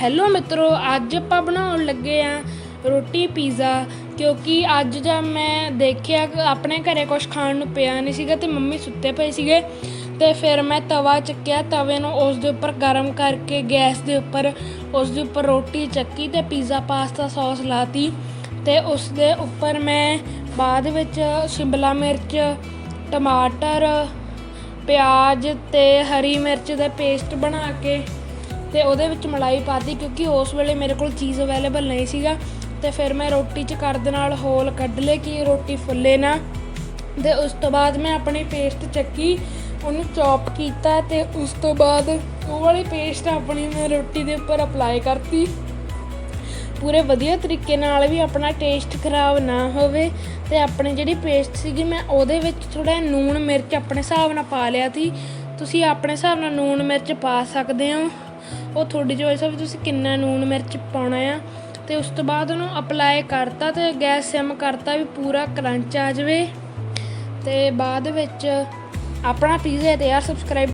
Hello ਮਿੱਤਰੋ, ਅੱਜ ਆਪਾਂ ਬਣਾਉਣ ਲੱਗੇ ਆ ਰੋਟੀ ਪੀਜ਼ਾ, ਕਿਉਂਕਿ ਅੱਜ ਜਦ ਮੈਂ ਦੇਖਿਆ ਕਿ ਆਪਣੇ ਘਰੇ ਕੁਝ ਖਾਣ ਨੂੰ ਪਿਆ ਨਹੀਂ ਸੀਗਾ ਤੇ ਮੰਮੀ ਸੁੱਤੇ ਪਏ ਸੀਗੇ ਤੇ ਫਿਰ ਮੈਂ ਤਵਾ ਚੱਕਿਆ, ਤਵੇ ਨੂੰ ਉਸ ਦੇ ਉੱਪਰ ਗਰਮ ਕਰਕੇ ਗੈਸ ਦੇ ਉੱਪਰ ਉਸ ਦੇ ਉੱਪਰ ਰੋਟੀ ਚੱਕੀ ਤੇ ਪੀਜ਼ਾ ਪਾਸਤਾ ਸੌਸ ਲਾਤੀ ਤੇ ਉਸ ਦੇ ਉੱਪਰ ਮੈਂ ਬਾਅਦ ਵਿੱਚ ਸ਼ਿਮਲਾ ਮਿਰਚ, ਟਮਾਟਰ, ਪਿਆਜ਼ ਤੇ ਹਰੀ ਮਿਰਚ ਦਾ ਪੇਸਟ ਬਣਾ ਕੇ ਤੇ ਉਹਦੇ ਵਿੱਚ ਮਲਾਈ ਪਾਤੀ ਕਿਉਂਕਿ ਉਸ ਵੇਲੇ ਮੇਰੇ ਕੋਲ ਚੀਜ਼ ਅਵੇਲੇਬਲ ਨਹੀਂ ਸੀਗਾ। ਤੇ ਫਿਰ ਮੈਂ ਰੋਟੀ 'ਚ ਕਰਦ ਨਾਲ ਹੋਲ ਕੱਢ ਲਏ ਕਿ ਰੋਟੀ ਫੁੱਲੇ ਨਾ। ਤੇ ਉਸ ਤੋਂ ਬਾਅਦ ਮੈਂ ਆਪਣੀ ਪੇਸਟ ਚੱਕੀ, ਉਹਨੂੰ ਚੌਪ ਕੀਤਾ ਤੇ ਉਸ ਤੋਂ ਬਾਅਦ ਉਹ ਵਾਲੀ ਪੇਸਟ ਆਪਣੀ ਮੈਂ ਰੋਟੀ ਦੇ ਉੱਪਰ ਅਪਲਾਈ ਕਰਤੀ। ਪੂਰੇ ਵਧੀਆ ਤਰੀਕੇ ਨਾਲ ਵੀ ਆਪਣਾ ਟੇਸਟ ਖਰਾਬ ਨਾ ਹੋਵੇ ਤੇ ਆਪਣੀ ਜਿਹੜੀ ਪੇਸਟ ਸੀਗੀ ਮੈਂ ਉਹਦੇ ਵਿੱਚ ਥੋੜਾ ਨੂਣ ਮਿਰਚ ਆਪਣੇ ਹਿਸਾਬ ਨਾਲ ਪਾ ਲਿਆ ਸੀ। ਤੁਸੀਂ ਆਪਣੇ ਹਿਸਾਬ ਨਾਲ ਨੂਣ ਮਿਰਚ ਪਾ ਸਕਦੇ ਹੋ। ਉਹ ਤੁਹਾਡੀ ਚੋਇਸ ਆ ਵੀ ਤੁਸੀਂ ਕਿੰਨਾ ਨੂਣ ਮਿਰਚ ਪਾਉਣਾ ਆ ਤੇ ਉਸ ਤੋਂ ਬਾਅਦ ਉਹਨੂੰ ਅਪਲਾਈ ਕਰਤਾ ਤੇ ਗੈਸ ਸਿਮ ਕਰਤਾ ਵੀ ਪੂਰਾ ਕਰੰਚ ਆ ਜਾਵੇ ਤੇ ਬਾਅਦ ਵਿੱਚ ਆਪਣਾ ਪੀਜ਼ਾ ਤੇ ਯਾਰ ਸਬਸਕ੍ਰਾਈਬ